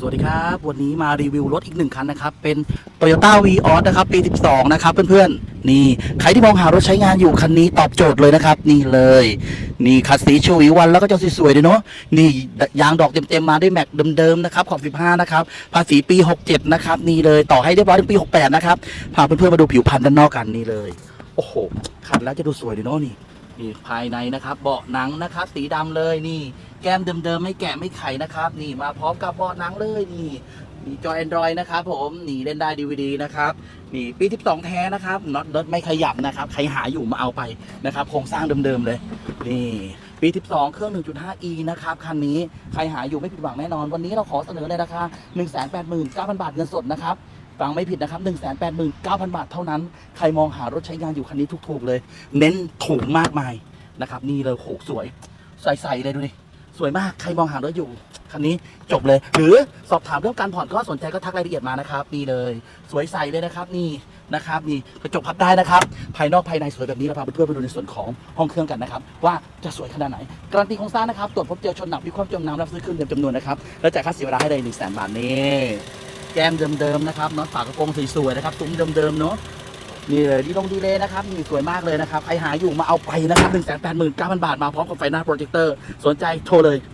สวัสดีครับ วันนี้มารีวิวรถอีกหนึ่งคันนะครับ เป็น Toyota v ีออสนะครับ ปี 12 นะครับ เพื่อนๆ นี่ ใครที่มองหารถใช้งานอยู่คันนี้ตอบโจทย์เลยนะครับ นี่เลย นี่คัดสีชวีวันแล้วก็จะสวยๆเลยเนาะนี่ยางดอกเต็มๆมาด้วยแม็กเดิมๆนะครับขอบ 15 นะครับ ภาษีปี 67 นะครับ นี่เลยต่อให้เรียบร้อยในปี 68 นะครับพาเพื่อนๆมาดูผิวพรรณด้านนอกกันนี่เลย โอ้โหขับแล้วจะดูสวยดีเนาะนี่ นี่ภายในนะครับ เบาะหนังนะครับ สีดำเลยนี่ แก้มเดิมๆไม่แกะไม่ไขนะครับ นี่มาพร้อมกับเบาะหนังเลยนี่นี่จอ Android นะครับผมนี่เล่นได้ DVD นะครับนี่ปี 12 แท้นะครับน็อตรถไม่ขยับนะครับ ใครหาอยู่มาเอาไปนะครับ โครงสร้างเดิมๆเลย นี่ ปี 12 เครื่อง 1.5e นะครับ คันนี้ใครหาอยู่ไม่ผิดหวังแน่นอน วันนี้เราขอเสนอเลยราคา 189,000 บาทเงินสดนะครับ ฟังไม่ผิดนะครับ 189,000 บาทเท่านั้น ใครมองหารถใช้งานอยู่คันนี้ถูกๆเลย เน้นถูกมากมายนะครับ นี่เลยโหสวย ใส่ๆเลยดูดิสวยมากใครมองหารถอยู่คันนี้จบเลย หรือสอบถามเรื่องการผ่อนก็สนใจก็ทักรายละเอียดมานะครับ นี่เลย สวยใสเลยนะครับ นี่นะครับนี่กระจกพับได้นะครับ ภายนอกภายในสวยแบบนี้เราพาเพื่อนๆไปดูในส่วนของห้องเครื่องกันนะครับ ว่าจะสวยขนาดไหน การันตีโครงสร้างนะครับตรวจพบเจอชนหนักวิเคราะห์จมน้ำรับซื้อคืนเต็มจำนวนนะครับแล้วจ่ายค่าเสียเวลาให้เลยหนึ่งแสนบาทนี่ แก้มเดิมๆนะครับเนาะฝากระโปรงสวยๆนะครับซุ้มเดิมๆเนาะนี่เลยดีลงดีเลยนะครับนี่สวยมากเลยนะครับใครหาอยู่มาเอาไปนะครับ1 8 9 0 0 0บาทมาพร้อมกับไฟหน้าโปรเจคเตอร์สนใจโทรเลย